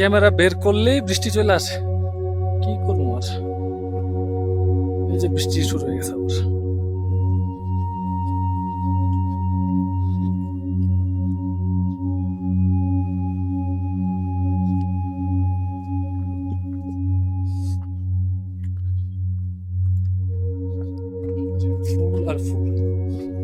Camera বের করলেই বৃষ্টি চলে আসে। কি করব আর? এই যে বৃষ্টি শুরু হয়ে গেছে আবার। ফুল আর ফুল।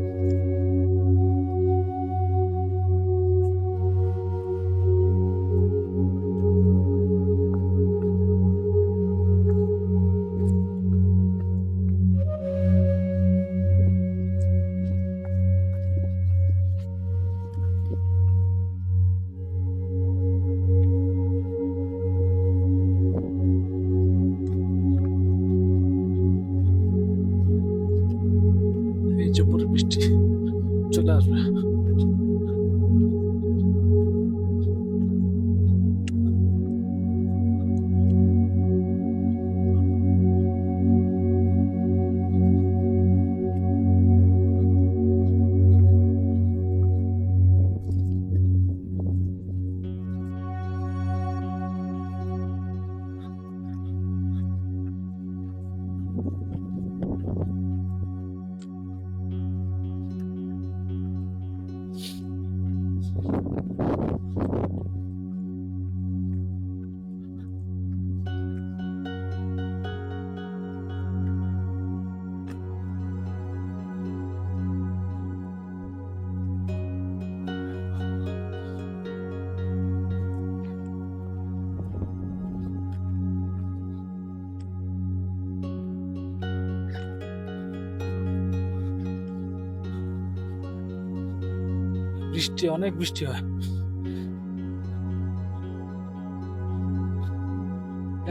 বৃষ্টি অনেক বৃষ্টি হয়।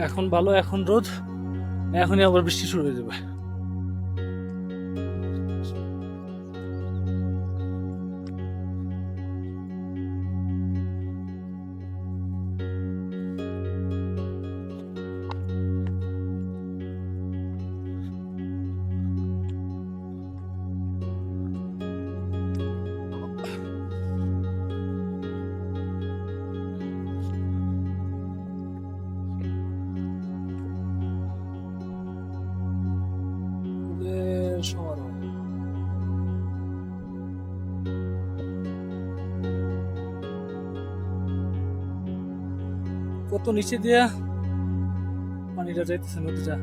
এখন ভালো এখন রোদ এখনই আবার বৃষ্টি শুরু হয়ে যাবে। কত নিচে দিয়া পানিটা যাইতেছে নদীটা।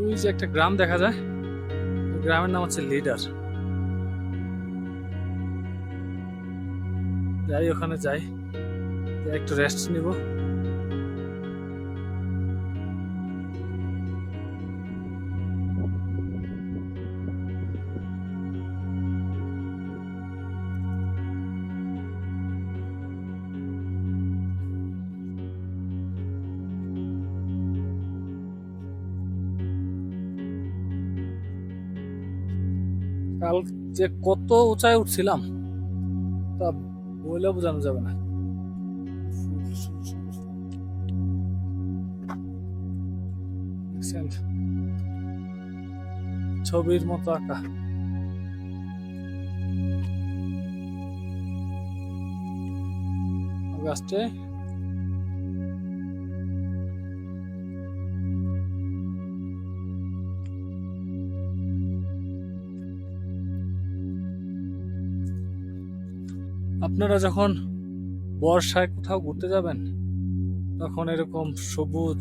ওই যে একটা গ্রাম দেখা যায়। গ্রামের নাম হচ্ছে লিডার। যাই, ওখানে যাই। একটু রেস্ট নিব। যে কত উঁচায় উঠছিলাম তা বইলে বোঝানো যাবে না। ছবির মতো আঁকা। আগস্টে আপনারা যখন বর্ষায় কোথাও ঘুরতে যাবেন, তখন এরকম সবুজ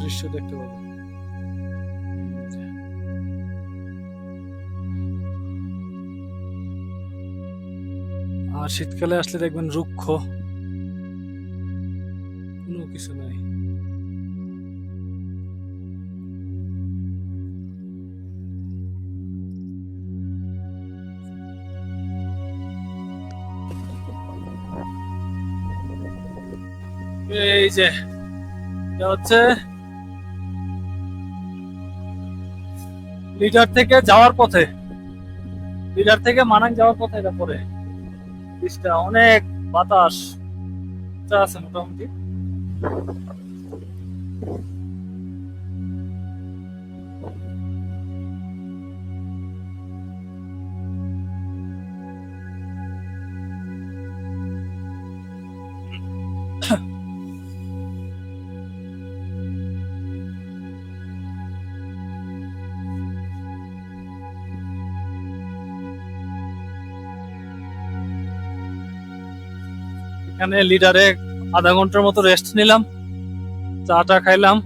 দৃশ্য দেখতে পাবেন। আর শীতকালে আসলে দেখবেন রুক্ষ যে, এটা হচ্ছে লিডার থেকে যাওয়ার পথে লিডার থেকে মানাং যাওয়ার পথে এটা পরে বৃষ্টিটা অনেক বাতাস আছে মোটামুটি। এখানে লিডারে আধা ঘণ্টার মতো রেস্ট নিলাম, চাটা খাইলাম।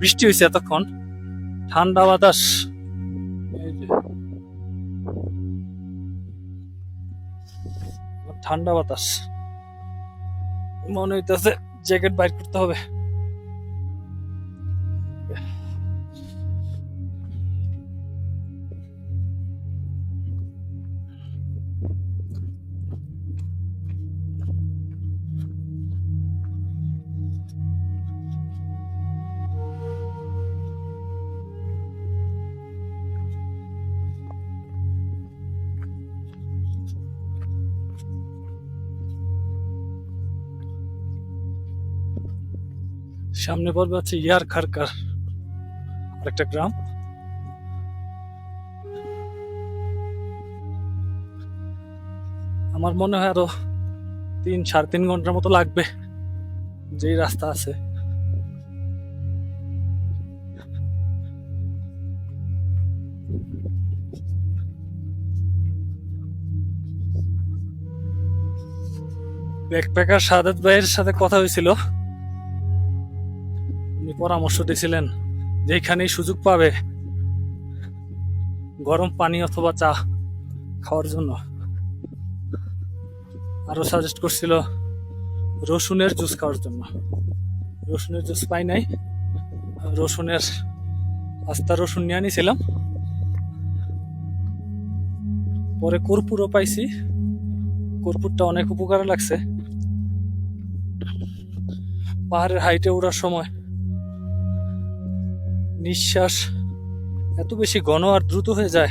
বৃষ্টি হয়েছে এতক্ষণ। ঠান্ডা বাতাস। ঠান্ডা বাতাস। মনে হইতেছে জ্যাকেট বাইর করতে হবে। সামনে পড়বে হচ্ছে ইয়ার খারকার, আরেকটা গ্রাম। আমার মনে হয় আরও তিন, সাড়ে তিন ঘণ্টার মতো লাগবে, যেই রাস্তা আছে। ব্যাকপ্যাকার সাদাত ভাইয়ের সাথে কথা হয়েছিল। পরামর্শ দিয়েছিলেন যে এখানেই সুযোগ পাবে। গরম পানি অথবা চা খাওয়ার জন্য। আরও সাজেস্ট করছিল রসুনের জুস খাওয়ার জন্য। রসুনের জুস পাই নাই। রসুনের আস্তা রসুন নিয়ে আনিছিলাম। পরে কর্পূরও পাইছি। কর্পূরটা অনেক উপকারে লাগছে। পাহাড়ের হাইটে ওঠার সময় নিঃশ্বাস এত বেশি ঘন আর দ্রুত হয়ে যায়।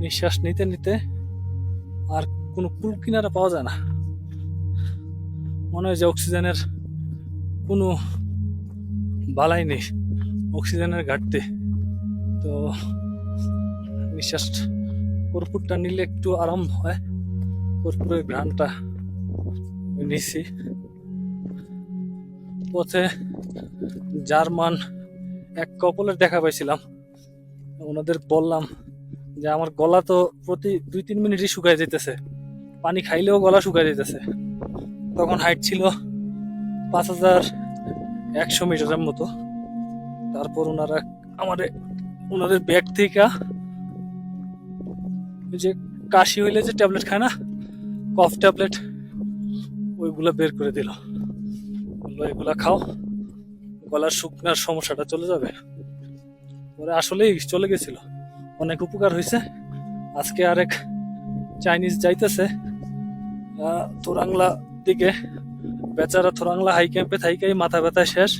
নিঃশ্বাস নিতে নিতে আর কোনো কুল কিনারা পাওয়া যায় না। মনে হয় যে অক্সিজেনের কোনো বালাই নেই, অক্সিজেনের ঘাটতি। তো নিঃশ্বাস কর্পূরটা নিলে একটু আরাম হয়। কর্পূরের ঘ্রাণটা নিছি। পথে জার্মান এক কপলের দেখা পাইছিলাম। ওনাদের বললাম যে, আমার গলা তো প্রতি দুই তিন মিনিটই শুকায় যেতেছে পানি খাইলেও গলা শুকায় যেতেছে তখন হাইট ছিল পাঁচ হাজার একশো মিটারের মতো। তারপর ওনারা আমাদের ওনাদের ব্যাগ থেকে যে কাশি হইলে যে ট্যাবলেট খায় না, কফ ট্যাবলেট, ওইগুলো বের করে দিল। এগুলা খাও। গলার শুকনার সমস্যাটা চলে যাবে। পরে আসলেই চলে গেছিল। অনেক উপকার হয়েছে। আজকে আরেক চাইনিজ যাইতেছে। থোরাংলা দিকে। বেচারা থোরাংলা হাই ক্যাম্পে থাইকাই মাথা ব্যথা শেষ।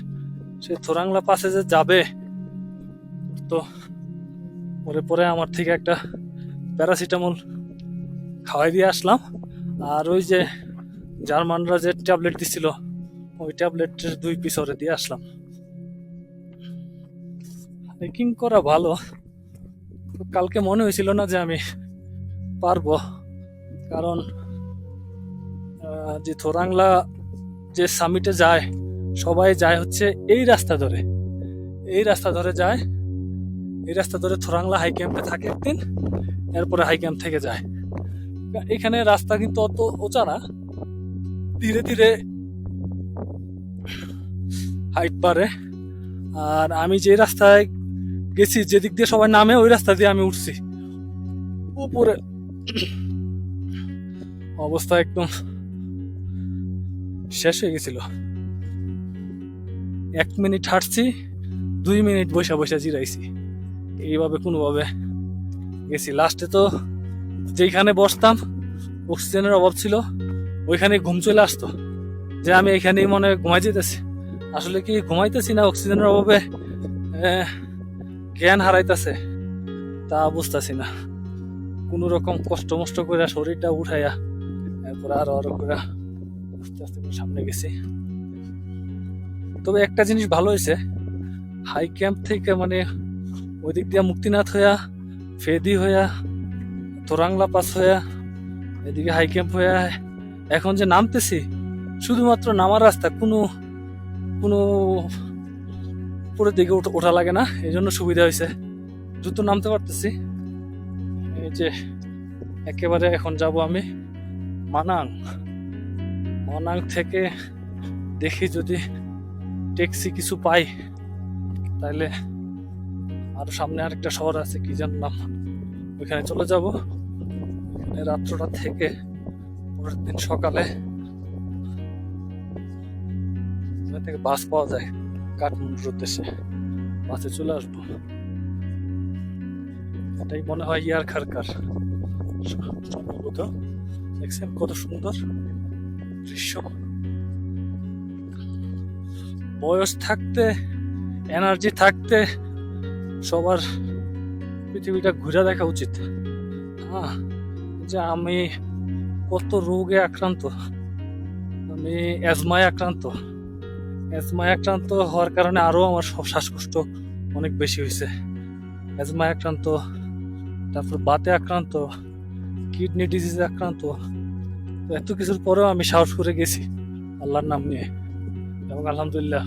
সে থোরাংলা পাশে যে যাবে, তো পরে পরে আমার থেকে একটা প্যারাসিটামল খাওয়াই দিয়ে আসলাম। আর ওই যে জার্মানরা যে ট্যাবলেট দিছিল ওই ট্যাবলেটের দুই পিস ওরে দিয়ে আসলাম। হাইকিং করা ভালো। কালকে মনে হয়েছিল না যে আমি পারব। কারণ যে থোরাংলা যে সামিটে যায়, সবাই যায় হচ্ছে এই রাস্তা ধরে। এই রাস্তা ধরে যায়, এই রাস্তা ধরে থোরাংলা হাই ক্যাম্পে থাকে একদিন, এরপরে হাই ক্যাম্প থেকে যায়। এখানে রাস্তা কিন্তু অত না। ধীরে ধীরে হাইট বাড়ে আর আমি যে রাস্তায় গেছি, যেদিক দিয়ে সবাই নামে, ওই রাস্তা দিয়ে আমি উঠছি। উপরে। অবস্থা একদম শেষ হয়ে গেছিল। এক মিনিট হাঁটছি, দুই মিনিট বসে বসে জিরাইছি। এইভাবে কোনোভাবে গেছি। লাস্টে তো যেখানে বসতাম অক্সিজেনের অভাব ছিল, ওইখানে ঘুম চলে আসতো। যে আমি এখানেই মনে ঘুমাই যেতেছি। আসলে কি ঘুমাইতেছি না? অক্সিজেনের অভাবে জ্ঞান হারাইতেছে। তা বুঝতেছি না। কোন রকম কষ্ট মষ্ট করে শরীরটা উঠাইয়া, এরপর আরও আরও করে আস্তে আস্তে করে সামনে গেছি। তবে একটা জিনিস ভালো হয়েছে হাই ক্যাম্প থেকে মানে ওই দিক দিয়ে মুক্তিনাথ হইয়া, ফেদি হইয়া তোরাংলা পাস হইয়া, এদিকে হাই ক্যাম্প হইয়া, এখন যে নামতেছি শুধুমাত্র নামার রাস্তা, কোনো কোনো উপরের দিকে ওঠা- লাগে না, এই জন্য সুবিধা হয়েছে। দ্রুত নামতে পারতেছি। এই যে, একেবারে এখন যাব আমি মানাং। মানাং থেকে দেখি যদি ট্যাক্সি কিছু পাই তাহলে আর সামনে আরেকটা শহর আছে, কি যেন নাম। ওইখানে চলে যাব। রাত্রটা থেকে পরের দিন সকালে ওখান থেকে বাস পাওয়া যায় কাঠমান্ডুর উদ্দেশ্যে। বাসে চলে আসব। এটাই মনে হয় ইয়ার খারকার। সম্ভবত দেখছেন কত সুন্দর দৃশ্য। বয়স থাকতে এনার্জি থাকতে সবার পৃথিবীটা ঘুরে দেখা উচিত। হ্যাঁ যে আমি কত রোগে আক্রান্ত, আমি অ্যাজমায় আক্রান্ত। অ্যাজমায় আক্রান্ত হওয়ার কারণে আরও আমার শ্বাসকষ্ট অনেক বেশি হয়েছে। অ্যাজমায় আক্রান্ত, তারপর বাতে আক্রান্ত, কিডনি ডিজিজে আক্রান্ত এত কিছুর পরেও আমি সাহস করে গেছি আল্লাহর নাম নিয়ে। এবং আলহামদুলিল্লাহ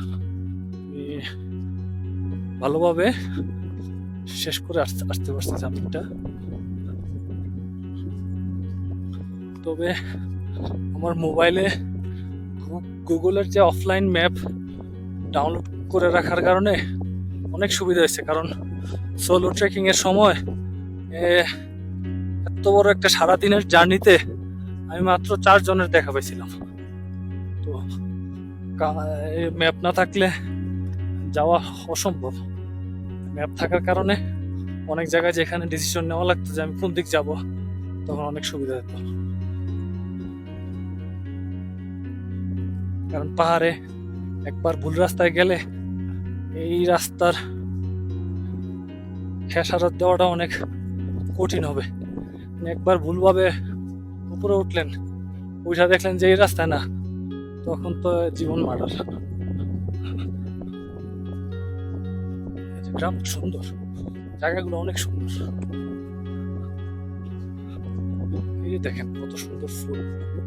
ভালোভাবে শেষ করে আসতে আসতে পারছি জার্নিটা তবে আমার মোবাইলে গুগলের যে অফলাইন ম্যাপ ডাউনলোড করে রাখার কারণে অনেক সুবিধা হয়েছে, কারণ সোলো ট্রেকিংয়ের সময় এত বড় একটা সারাদিনের জার্নিতে আমি মাত্র চারজনের দেখা পাইছিলাম। তো ম্যাপ না থাকলে যাওয়া অসম্ভব। ম্যাপ থাকার কারণে অনেক জায়গায় যেখানে ডিসিশন নেওয়া লাগতো যে আমি কোন দিক যাব, তখন অনেক সুবিধা হতো। কারণ পাহাড়ে একবার ভুল রাস্তায় গেলে এই রাস্তার খেসারত দেওয়াটা অনেক কঠিন হবে। মানে একবার ভুলভাবে উপরে উঠলেন, উঠা দেখলেন যে এই রাস্তায় না, তখন তো জীবন মারার। গ্রাম সুন্দর, জায়গাগুলো অনেক সুন্দর। এই দেখেন কত সুন্দর ফুল,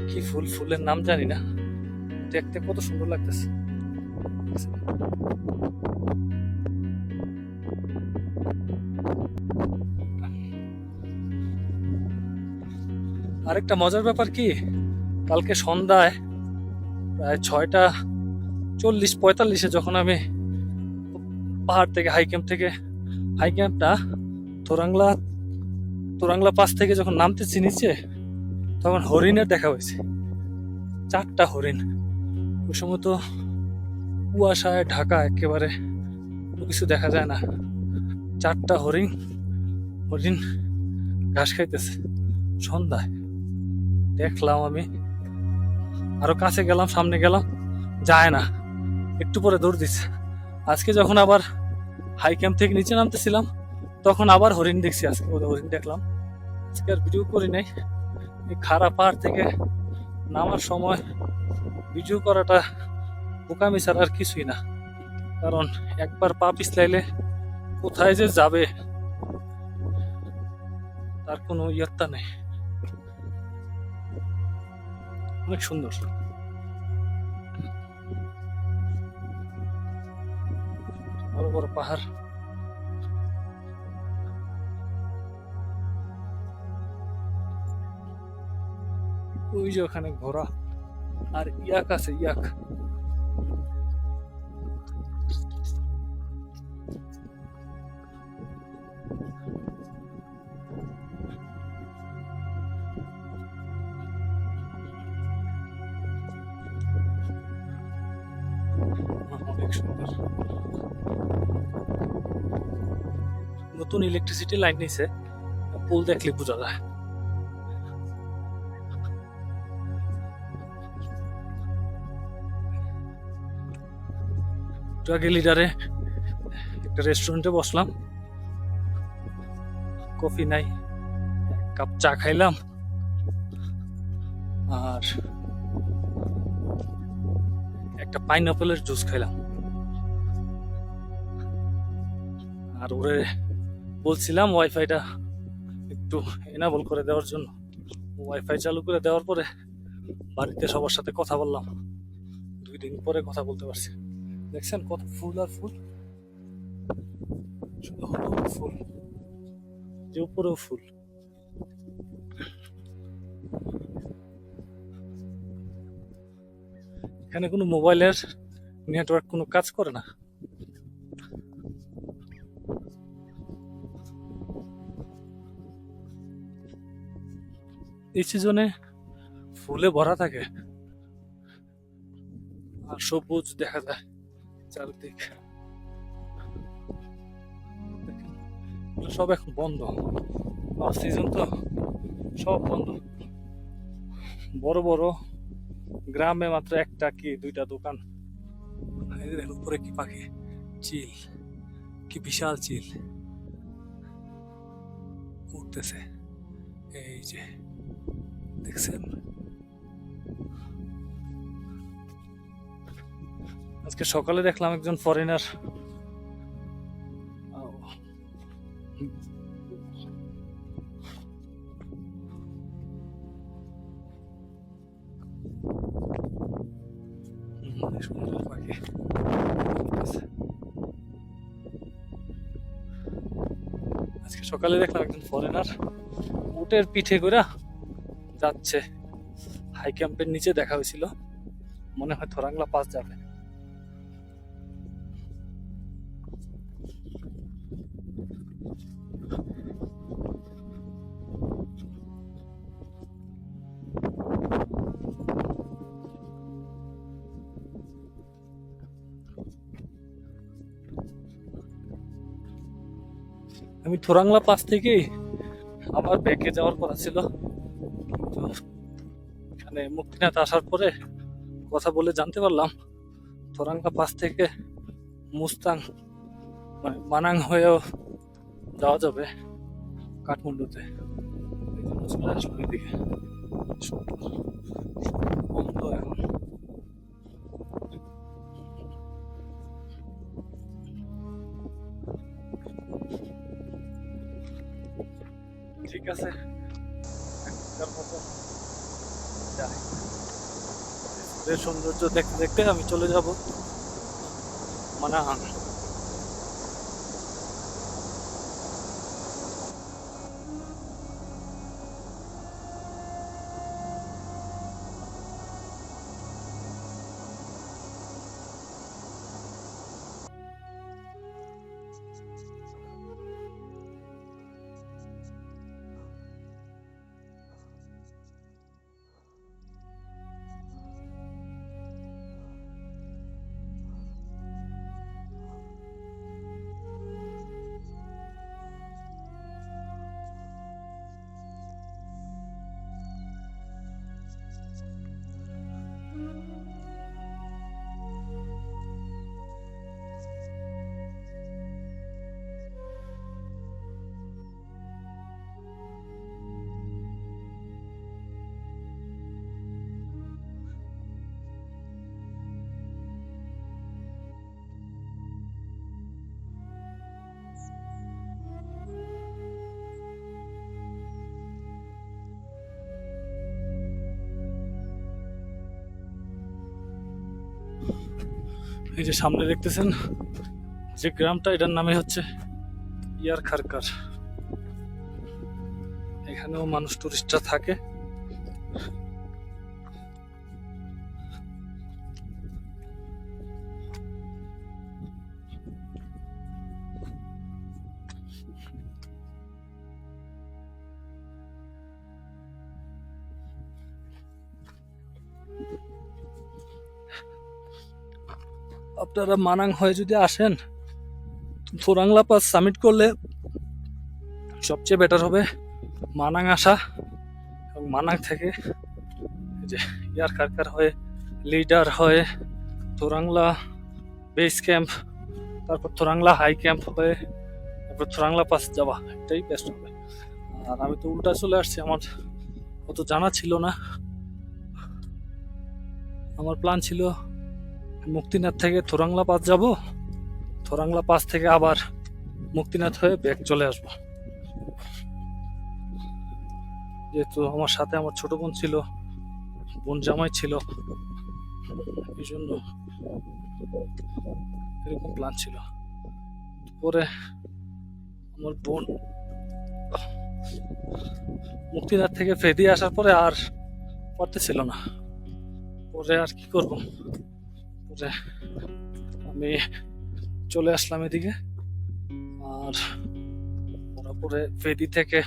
কি ফুল, ফুলের নাম জানি না। দেখতে কত সুন্দর লাগতেছে। আরেকটা মজার ব্যাপার কি, কালকে সন্ধ্যায় প্রায় ছয়টা চল্লিশ, পঁয়তাল্লিশে যখন আমি পাহাড় থেকে হাই ক্যাম্প থেকে হাই ক্যাম্পটা তোরাংলা তোরাংলা পাশ থেকে যখন নামতেছি নিচে, তখন হরিণের দেখা হয়েছে। চারটা হরিণ। ওই সময় তো কুয়াশায় ঢাকা একেবারে কোনো কিছু দেখা যায় না। চারটা হরিণ হরিণ ঘাস খাইতেছে। সন্ধ্যায় দেখলাম আমি, আরও কাছে গেলাম, সামনে গেলাম, যায় না। একটু পরে দৌড় দিচ্ছে আজকে যখন আবার হাই ক্যাম্প থেকে নিচে নামতেছিলাম, তখন আবার হরিণ দেখছি আজকে। ওদের হরিণ দেখলাম। আজকে আর ভিডিও করি নাই। এই খারাপ পাহাড় থেকে নামার সময় ভিডিও করাটা বোকামি ছাড়া আর কিছুই না। কারণ একবার পা পিছলাইলে কোথায় যে যাবে, তার কোনো ইয়ত্তা নেই। অনেক সুন্দর। বড় বড় পাহাড়। ওই যে ওখানে ঘোড়া আর ইয়াক আছে ইয়াক অনেক সুন্দর নতুন ইলেকট্রিসিটি লাইন নিছে পোল দেখলে বোঝা যায় একটু আগে লিডারে একটা রেস্টুরেন্টে বসলাম। কফি নাই কাপ চা খাইলাম। আর একটা পাইনাপেলের জুস খাইলাম। আর ওরে বলছিলাম ওয়াইফাইটা একটু এনাবল করে দেওয়ার জন্য। ওয়াইফাই চালু করে দেওয়ার পরে বাড়িতে সবার সাথে কথা বললাম। দুই দিন পরে কথা বলতে পারছি। দেখছেন কত ফুল আর ফুল? শুধু ফুল। যে উপরেও ফুল। এখানে কোনো মোবাইলের নেটওয়ার্ক কোনো কাজ করে না? এই সিজনে ফুলে ভরা থাকে। আর সবুজ দেখা যায়। চারিদিক। সব এখন বন্ধ। সিজন তো সব বন্ধ। বড় বড় গ্রামে মাত্র একটা কি দুইটা দোকান। উপরে কি পাখি? চিল। কি বিশাল চিল। উঠতেছে। এই যে, দেখছেন? আজকে সকালে দেখলাম একজন ফরেনার। আজকে সকালে দেখলাম একজন ফরেনার উটের পিঠে করে যাচ্ছে। হাই ক্যাম্পের নিচে দেখা হয়েছিল। মনে হয় থরাংলা পাস যাবে। থোরাংলা পাস থেকেই আবার ব্যাকে যাওয়ার কথা ছিল। কিন্তু এখানে মুক্তিনাথ আসার পরে কথা বলে জানতে পারলাম, থোরাংলা পাস থেকে মুস্তাং মানে মানাং হয়েও যাওয়া যাবে কাঠমান্ডুতে। চলে এদিকে। এখন। ঠিক সৌন্দর্য দেখতে দেখতে আমি চলে যাব মানাং এই যে সামনে দেখতেছেন, যে গ্রামটা, এটার নামে হচ্ছে ইয়ার খারকার। এখানেও মানুষ টুরিস্টরা থাকে। আপনারা মানাং হয়ে যদি আসেন থোরাংলা পাস সামিট করলে সবচেয়ে বেটার হবে মানাং আসা এবং মানাং থেকে যে ইয়ার কারকার হয়ে, লিডার হয়ে থোরাংলা বেস ক্যাম্প তারপর থোরাংলা হাই ক্যাম্প হয়ে, তারপর থোরাংলা পাস যাওয়া এটাই বেস্ট হবে। আর আমি তো উল্টা চলে আসছি, আমার অত জানা ছিল না। আমার প্ল্যান ছিল মুক্তিনাথ থেকে থোরাংলা পাস যাব। থোরাংলা পাস থেকে আবার মুক্তিনাথ হয়ে ব্যাগ চলে আসব। যেহেতু আমার সাথে আমার ছোট বোন ছিল, বোন জামাই ছিল, এই জন্য এরকম প্ল্যান ছিল। পরে আমার বোন মুক্তিনাথ থেকে ফেরিয়ে আসার পরে আর পারতেছিল না। পরে আর কি করব? আমি চলে আসলাম এদিকে। আর তারপরে পরে ফেদি থেকে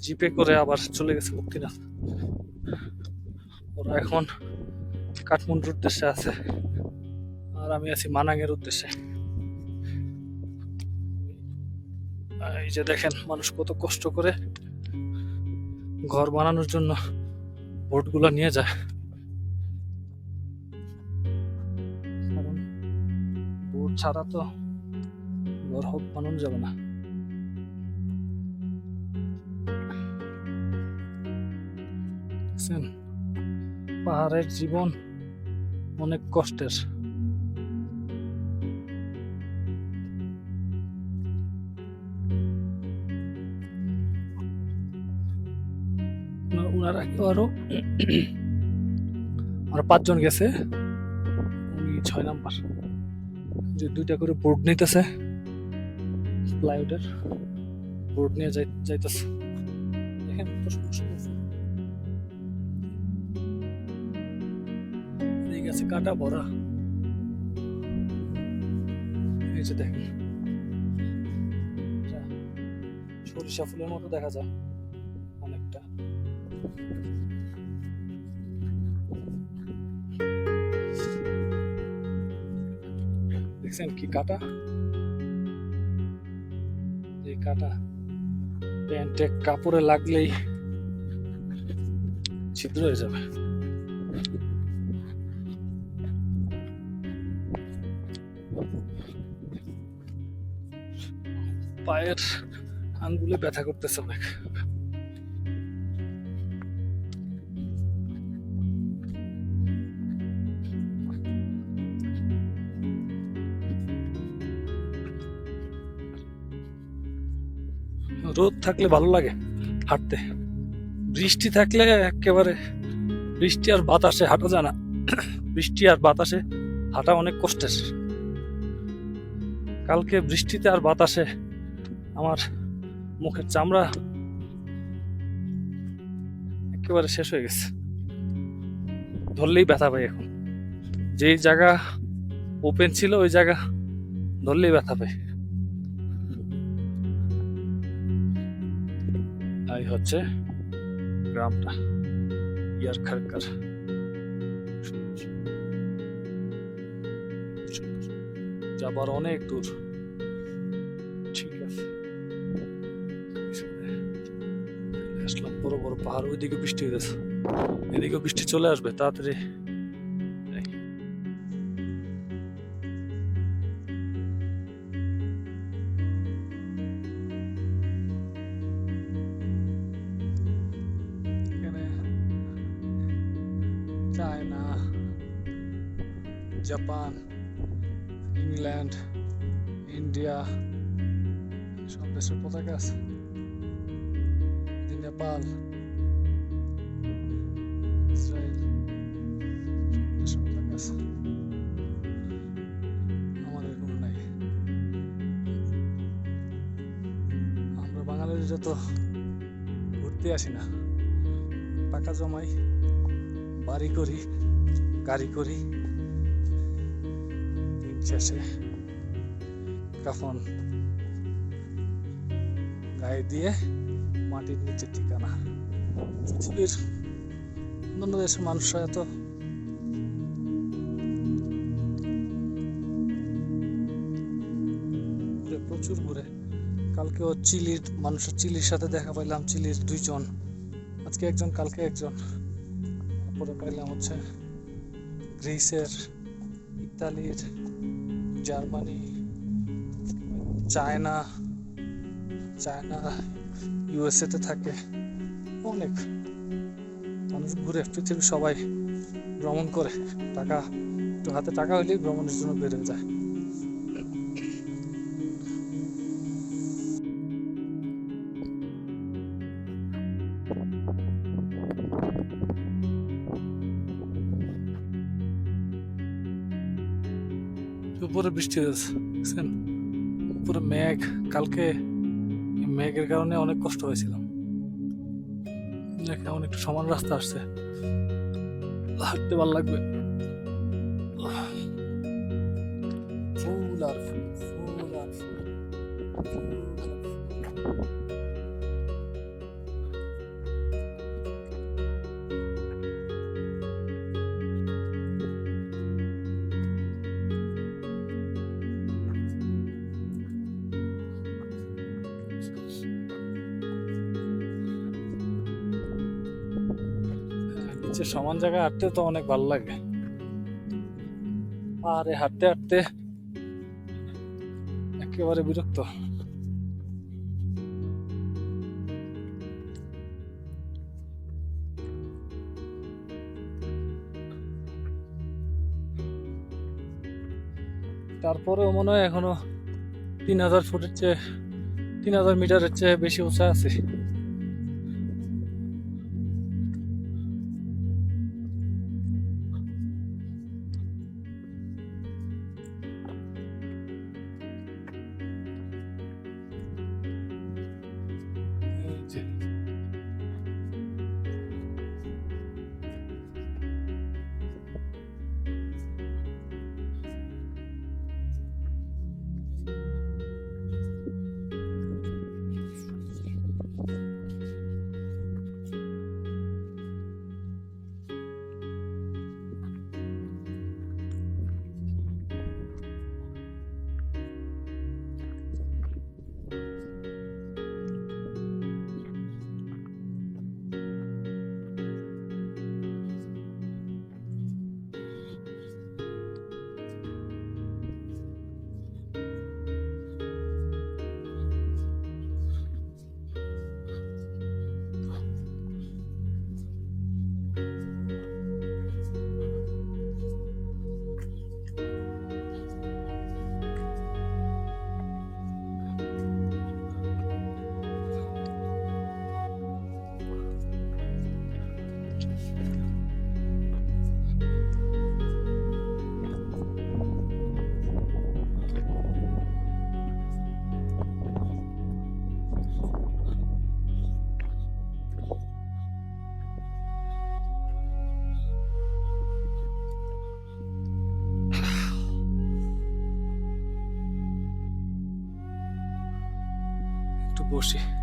জিপে করে আবার চলে গেছে মুক্তিনাথ ওরা এখন কাঠমান্ডুর উদ্দেশ্যে আছে। আর আমি আছি মানাঙের উদ্দেশ্যে। এই যে দেখেন, মানুষ কত কষ্ট করে ঘর বানানোর জন্য বোটগুলো নিয়ে যায়। ছাড়া তো ঘর হোক বানানো যাবে না। পাহাড়ের জীবন অনেক কষ্টের। আরও আর পাঁচজন গেছে। উনি ছয় নাম্বার। দুইটা করে বোর্ড নিতেছে প্লাইউডের বোর্ড নিয়ে যাই যাইতেছে। দেখেন কত সুন্দর কাটা ভরা। এই যে দেখেন। সরিষা ফুলের মতো দেখা যায় অনেকটা। দেখছেন কি কাটা? এই কাটা। প্যান্টে কাপড়ে লাগলেই ছিদ্র হয়ে যাবে। পায়ের আঙ্গুলে ব্যথা করতেছে অনেক। রোদ থাকলে ভালো লাগে হাঁটতে। বৃষ্টি থাকলে একেবারে বৃষ্টি আর বাতাসে হাঁটা যায় না। বৃষ্টি আর বাতাসে হাঁটা অনেক কষ্টের। কালকে বৃষ্টিতে আর বাতাসে আমার মুখের চামড়া একেবারে শেষ হয়ে গেছে। ধরলেই ব্যথা পাই এখন। যেই জায়গা ওপেন ছিল, ওই জায়গা ধরলেই ব্যথা পাই। এই হচ্ছে গ্রামটা ইয়ার খারকার যাবার অনেক দূর। ঠিক আছে। আসলাম বড় বড় পাহাড়, ওইদিকে বৃষ্টি হয়ে গেছে এদিকে বৃষ্টি চলে আসবে, তাড়াতাড়ি চায়না জাপান, ইংল্যান্ড, ইন্ডিয়া, সব দেশের পতাকা আছে। নেপাল, ইসরায়েল, সব আমাদের কোনো নাই। আমরা বাঙালিরা তো ঘুরতে আসি না টাকা জমাই বাড়ি করি, গাড়ি করি শেষে গায়ে দিয়ে মাটির নিচে ঠিকানা। পৃথিবীর অন্যান্য দেশের মানুষরা এত প্রচুর ঘুরে। কালকেও চিলির, মানুষের চিলির সাথে দেখা পাইলাম, চিলির দুইজন। আজকে একজন, কালকে একজন। তারপরে পাইলাম হচ্ছে গ্রিসের, ইতালির, জার্মানি, চায়না চায়না ইউএসএতে থাকে। অনেক। মানুষ ঘুরে পৃথিবীর সবাই ভ্রমণ করে। টাকা হাতে টাকা হলেই ভ্রমণের জন্য বেড়ে যায়। বৃষ্টি হয়েছে দেখছেন পুরো মেঘ, কালকে মেঘের কারণে অনেক কষ্ট হয়েছিলাম। এখন একটু সমান রাস্তা আসছে। হাঁটতে ভালো লাগবে। নিচে সমান জায়গায় হাঁটতে তো অনেক ভালো লাগে। আরে, হাঁটতে হাঁটতে একেবারে বিরক্ত। তারপরেও মনে হয় এখনও তিন হাজার ফুটের চেয়ে, তিন হাজার মিটারের চেয়ে বেশি উঁচা আছে। একটু বসি